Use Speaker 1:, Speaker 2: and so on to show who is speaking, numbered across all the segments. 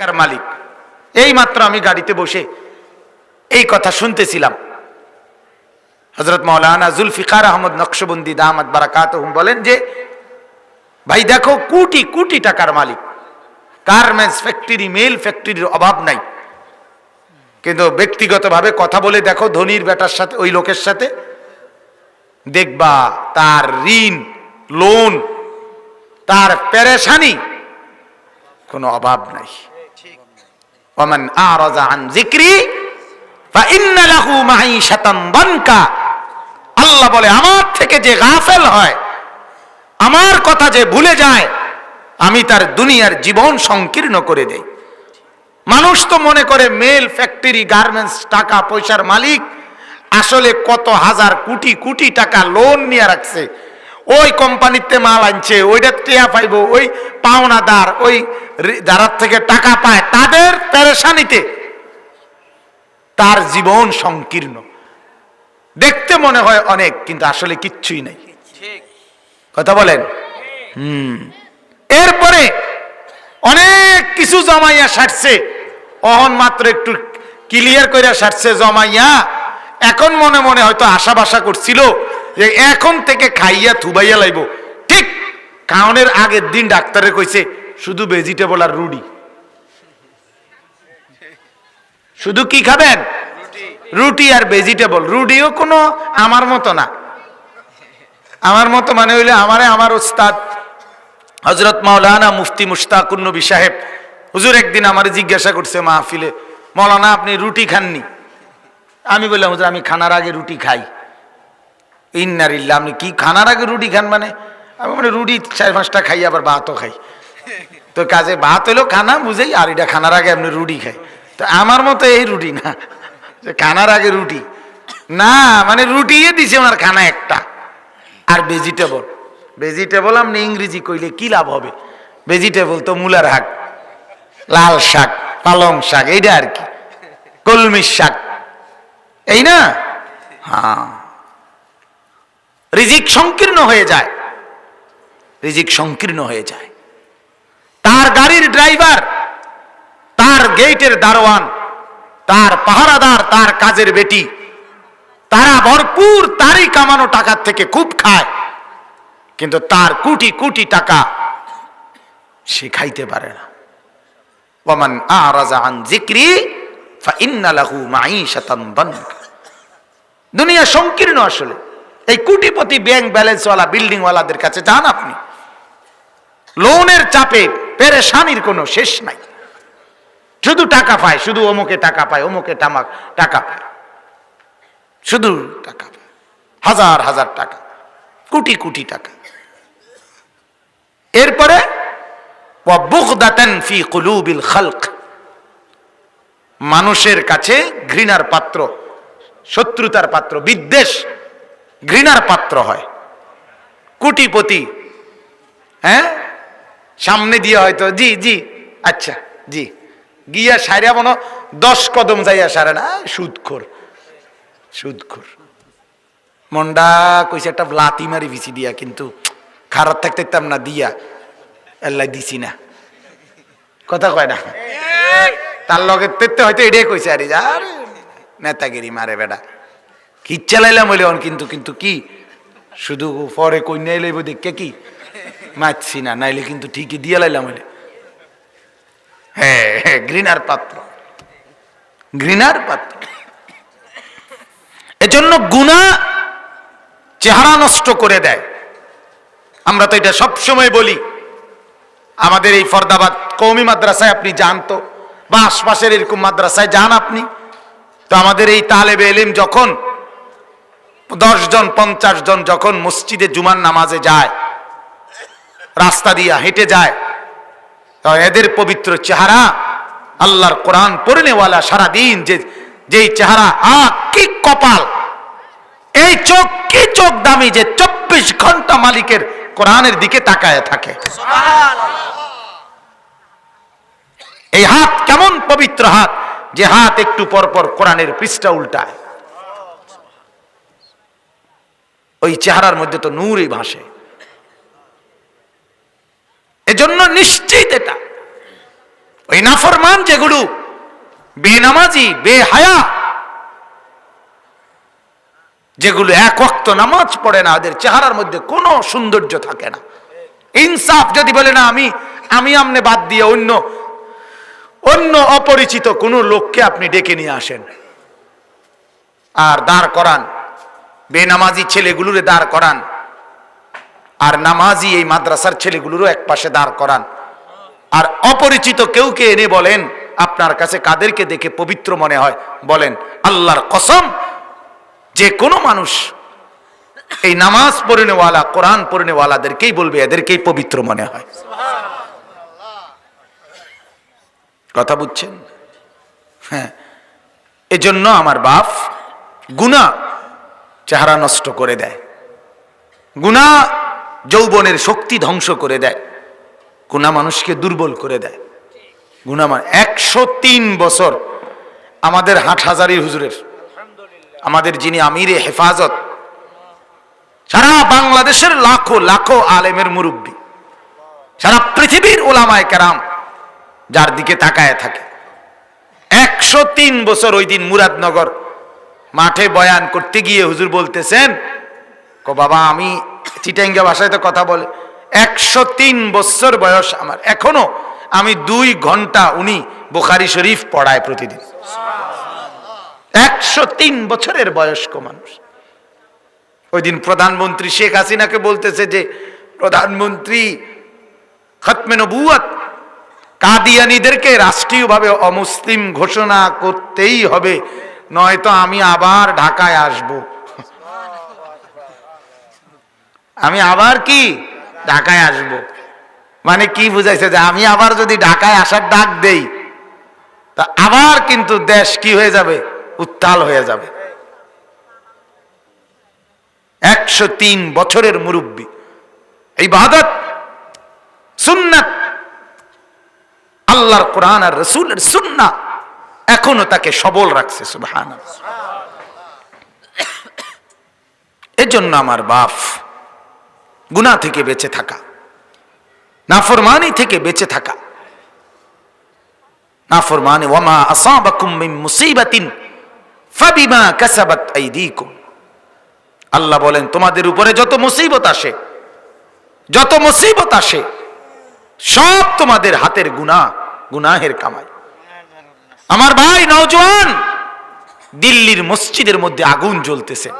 Speaker 1: কার মালিক। এই মাত্র আমি গাড়িতে বসে এই কথা শুনতেছিলাম। হজরত মৌলানা জুলফিকার আহমদ নকশবন্দি দামাদ বারাকাত বলেন যে, ভাই দেখো, কোটি কোটি টাকার মালিক। গার্মেন্টস ফ্যাক্টরি, মেল ফ্যাক্টরির অভাব নাই। কিন্তু ব্যক্তিগতভাবে কথা বলে দেখো, ধনির বেটার সাথে, ওই লোকের সাথে। দেখবা, তার ঋণ, লোন, তার প্যারেশানি কোনো অভাব নাই। ওমান আন আল্লাহ বলে, আমার থেকে যে গাফেল হয়, আমার কথা যে ভুলে যায়, আমি তার দুনিয়ার জীবন সংকীর্ণ করে দেই। মানুষ তো মনে করে, মেল, ফ্যাক্টরি, গার্মেন্টস, টাকা, পয়সার মালিক, আসলে কত হাজার কোটি কোটি টাকা লোন নিয়ে রাখছে। ওই কোম্পানিতে মাল আনছে ওইটা টেয়া পাইব ওই পাওনাদার ওই রি- যারার থেকে টাকা পায় তাদের পেরেশানিতে তার জীবন সংকীর্ণ। দেখতে মনে হয় অনেক কিন্তু আসলে কিচ্ছুই নাই। কথা বলেন? হুম। এরপরে অনেক কিছু জমাইয়া সারছে। অহন মাত্র একটু ক্লিয়ার করে সারছে জমাইয়া। এখন মনে মনে হয়তো আশা বাসা করছিল যে এখন থেকে খাইয়া থুবাইয়া লাইব। ঠিক খাওয়ানোর আগের দিন ডাক্তারে কইছে শুধু ভেজিটেবল আর রুডি শুধু কি খাবেন? রুটি। আর ভেজিটেবল রুটিও কোনো আমার মতো না। আমার মতো মানে হইলে আমারে আমার ওস্তাদ হজরত মাওলানা মুফতি মুশতাকুর নবী সাহেব হুজুর একদিন আমার জিজ্ঞাসা করছে মাহফিলে মৌলানা আপনি রুটি খাননি? আমি বললাম হুজুর আমি খানার আগে রুটি খাই। ইন্নারিল্লা আপনি কি খানার আগে রুটি খান মানে? আমি মানে রুটি চার পাঁচটা খাই, আবার ভাতও খাই। তো কাজে ভাত হলো খানা, বুঝেই আর এটা খানার আগে আপনি রুটি খাই। তো আমার মতো এই রুটি না, যে খানার আগে রুটি। না মানে রুটিয়ে দিছে ওনার খানা একটা। আর ভেজিটেবল ভেজিটেবল আপনি ইংরেজি কইলে কি লাভ হবে? ভেজিটেবল তো মূলার শাক লাল শাক, পালং শাক, এইটা আর কি। কলমির শাক। এই না? হ্যাঁ। রিজিক সংকীর্ণ হয়ে যায়। রিজিক সংকীর্ণ হয়ে যায়। তার গাড়ির ড্রাইভার, তার গেটের দারোয়ান, তার পাহারাদার, তার কাজের বেটি, তারা ভরপুর তারই কামানো টাকার থেকে খুব খায়, কিন্তু তার কোটি কোটি টাকা সে খাইতে পারে না। ওমান আরাজা আন যিকরি ফাইন্না লাহু মাঈশাতান দুনিয়া সংকীর্ণ আসলে। এই কোটিপতি ব্যাংক ব্যালেন্সওয়ালা বিল্ডিংওয়ালাদের কাছে যান আপনি। লোনের চাপে পেরেশানির কোনো শেষ নাই। শুধু টাকা পায়, শুধু অমুকে টাকা পায়, অমুকে টামাক টাকা পায়। শুধু টাকা হাজার হাজার টাকা। কোটি কোটি টাকা। এরপরে মানুষের কাছে ঘৃণার পাত্র, শত্রুতার পাত্র, বিদ্বেষ। ঘৃণার পাত্র হয়। কোটিপতি হ্যাঁ? সামনে দিয়ে হয়তো জি জি আচ্ছা জি। গিয়া সারিয়া মনো দশ কদম যাইয়া সারে না সুদখোর সুদখোর। মন্ডা কইছে একটা লাতি মারি ভিছি দিয়া কিন্তু খারাপ থাকতে না দিয়া। আল্লাহ দিছি না। কথা কয় না? তার লগে তেতে হয়তো এটাই কইছে আরে আর নেতাগিরি মারে বেটা। কি চালাইলাম হইলে কিন্তু কিন্তু কি? শুধু পরে কন্যা এলে দেখে কি? মারছি না, নাইলে কিন্তু ঠিকই দিয়ে লাইলাম হইলে। হ্যাঁ হ্যাঁ পাত্র। ঘৃণার পাত্র। এজন্য গুণা চেহারা নষ্ট করে দেয়। আমরা তো এটা সবসময় বলি। আমাদের এই ফরদাবাদ কৌমি মাদ্রাসায় আপনি যান তো, বা আশপাশের এরকম মাদ্রাসায় যান আপনি। তো আমাদের এই তালেবে এলিম যখন দশ জন পঞ্চাশ জন যখন মসজিদে জুমার নামাজে যায়, রাস্তা দিয়া হেঁটে যায় এদের পবিত্র চেহারা আল্লাহর কোরআন পড়নেওয়ালা সারাদিন যে, যেই চেহারা আ কি কপাল! এই চোখ, কি চোখ দামি যে চব্বিশ ঘণ্টা মালিকের কোরআনের দিকে তাকায় থাকে। এই হাত কেমন পবিত্র হাত, যে হাত একটু পর পর কোরআনের পৃষ্ঠা উল্টায়। ওই চেহারার মধ্যে তো নূরই ভাসে। এজন্য নিশ্চিত এটা। ওই নাফরমান যেগুলো, বেনামাজি, বেহায়া, যেগুলো এক ওয়াক্ত নামাজ পড়ে না, ওদের চেহারার মধ্যে কোনো সৌন্দর্য থাকে না। ইনসাফ যদি বলে, না, আমি আমি আমনে বাদ দিয়ে অন্য অন্য অপরিচিত কোনো লোককে আপনি ডেকে নিয়ে আসেন। আর দাঁড় করান বেনামাজি ছেলেগুলোরে দাঁড় করান। আর নামাজি এই মাদ্রাসার ছেলেগুলোরও এক পাশে দাঁড় করান। আর অপরিচিত কেউকে এনে বলেন, আপনার কাছে কাদেরকে দেখে পবিত্র মনে হয়? বলেন, আল্লাহর কসম, যে কোনো মানুষ এই নামাজ পড়নেওয়ালা, কোরআন পড়নেওয়ালাদেরকেই বলবে, এদেরকেই পবিত্র মনে হয়। কথা বুঝছেন? হ্যাঁ। এজন্য আমার বাপ গুণা চেহারা নষ্ট করে দেয়। গুণা যৌবনের শক্তি ধ্বংস করে দেয়। গুণা মানুষকে দুর্বল করে দেয়। গুণা মানে একশো তিন বছর আমাদের হাট হাজারি হুজুরের, আমাদের যিনি আমিরে হেফাজত, সারা বাংলাদেশের লাখো লাখো আলেমের মুরব্বী, সারা পৃথিবীর ওলামায় কেরাম যার দিকে তাকায় থাকে। একশো তিন বছর ওই দিন মুরাদনগর মাঠে বয়ান করতে গিয়ে হুজুর বলতেছেন, কো বাবা, আমি চিটাঙ্গা ভাষায় তো কথা বলে, একশো তিন বছর বয়স আমার। এখনও আমি দুই ঘণ্টা উনি বুখারি শরীফ পড়ায় প্রতিদিন। একশো তিন বছরের বয়স্ক মানুষ। ওই দিন প্রধানমন্ত্রী শেখ হাসিনাকে বলতেছে যে, প্রধানমন্ত্রী খতমে নবুয়াত কাদিয়ানিদেরকে রাষ্ট্রীয়ভাবে অমুসলিম ঘোষণা করতেই হবে। নয়তো আমি আবার ঢাকায় আসব। আমি আবার কি? ঢাকায় আসব। মানে কি বুঝাইছে যে আমি আবার যদি ঢাকায় আসার ডাক দেই, তা আবার কিন্তু দেশ কি হয়ে যাবে? উত্তাল হয়ে যাবে। একশো তিন বছরের মুরব্বী। এই বাদত সুন্নাত। আল্লাহর কোরআন আর রসুলের সুন্না এখনও তাকে সবল রাখছে সুবহান এজন্য আমার বাপ গুনাহ থেকে বেঁচে থাকা, নাফরমানি থেকে বেঁচে থাকা, নাফরমানি, ওয়ামা আসাবাকুম আল্লাহ বলেন, তোমাদের উপরে যত মুসিবত আসে, যত মুসিবত আসে, সব তোমাদের হাতের গুনাহ, গুনাহের কামাই। আমার ভাই নওজোয়ান, দিল্লির মসজিদের মধ্যে আগুন জ্বলতেছে।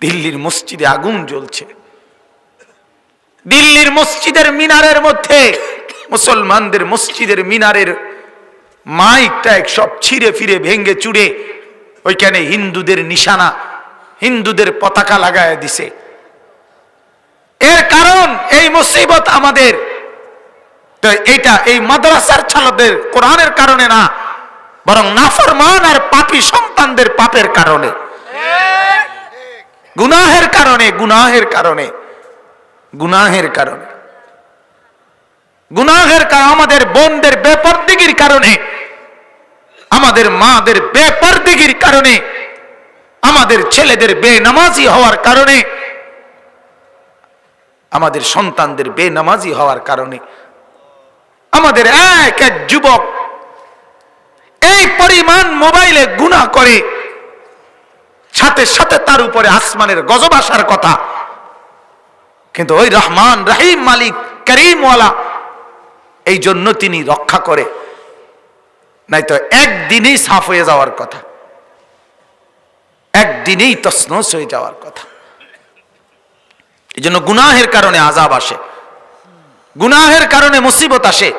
Speaker 1: দিল্লির মসজিদে আগুন জ্বলছে। দিল্লির মসজিদের মিনারের মধ্যে, মুসলমানদের মসজিদের মিনারের মাইকটা সব ছিঁড়ে ফিরে ভেঙ্গে চুড়ে, ওইখানে হিন্দুদের নিশানা, হিন্দুদের পতাকা লাগায় দিছে। এর কারণ, এই মুসিবত আমাদের। তো এটা এই মাদ্রাসার ছালাদের কোরআনের কারণে না, বরং নাফরমান আর পাপি সন্তানদের পাপের কারণে। গুনাহের কারণে গুনাহের কারণে গুনাহের কারণে। গুনাহের কারণে আমাদের বোনদের বেপরদিগির কারণে, আমাদের মাদের বেপরদিগির কারণে, আমাদের ছেলেদের বেনামাজি হওয়ার কারণে, আমাদের সন্তানদের বেনামাজি হওয়ার কারণে আমাদের এক এক যুবক এই পরিমাণ মোবাইলে গুণা করে, সাথে সাথে তার উপরে আসমানের গজব আসার কথা। কিন্তু ওই রহমান রাহিম মালিক, করিমওয়ালা এই জন্য তিনি রক্ষা করে। নাই তো একদিনেই সাফ হয়ে যাওয়ার কথা। একদিনেই তসনস হয়ে যাওয়ার কথা। এই জন্য গুনাহের কারণে আজাব আসে। গুনাহের কারণে মুসিবত আসে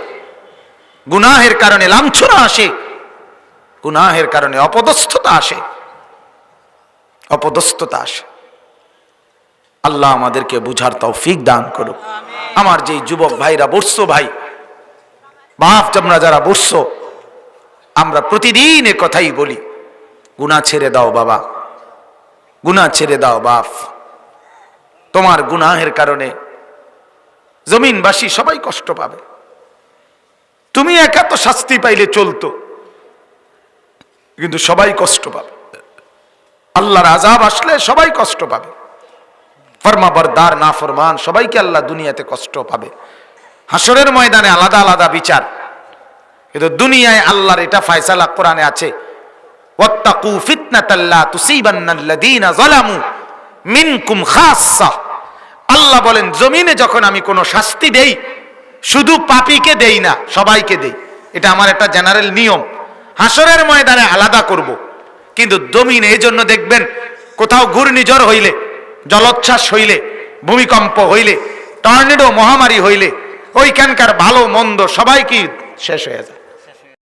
Speaker 1: গুনাহের কারণে লাঞ্ছনা আসে গুনাহের কারণে অপদস্থতা আসে অপদস্থতা আসে। আল্লাহ আমাদেরকে বুঝার তৌফিক দান করুক। আমার যে যুবক ভাইরা বসছো ভাই বাপ তোমরা যারা বসছো আমরা প্রতিদিন এ কথাই বলি গুণা ছেড়ে দাও বাবা গুণা ছেড়ে দাও বাপ। তোমার গুনাহের কারণে জমিনবাসী সবাই কষ্ট পাবে। তুমি একা তো শাস্তি পাইলে চলতো, কিন্তু সবাই কষ্ট পাবে। আল্লাহর আজাব আসলে সবাই কষ্ট পাবে। ফরমা বরদার না ফরমান সবাইকে আল্লাহ দুনিয়াতে কষ্ট পাবে। হাসরের ময়দানে আলাদা আলাদা বিচার। কিন্তু দুনিয়ায় আল্লাহর এটা ফায়সালা কোরআনে আছে, ওয়াত্তাকু ফিতনাতাল্লা তুসিবান্নাল্লাযীনা যালামু মিনকুম খাসসা আল্লাহ বলেন, জমিনে যখন আমি কোনো শাস্তি দেই, শুধু পাপীকে দেই না, সবাইকে দেই। এটা আমার একটা জেনারেল নিয়ম। হাসরের ময়দানে আলাদা করব। কিন্তু জমিনে এই জন্য দেখবেন, কোথাও ঘূর্ণিঝড় হইলে, জলোচ্ছ্বাস হইলে, ভূমিকম্প হইলে, টর্নেডো মহামারী হইলে, ওইখানকার ভালো মন্দ সবাই কি শেষ হয়ে যায়।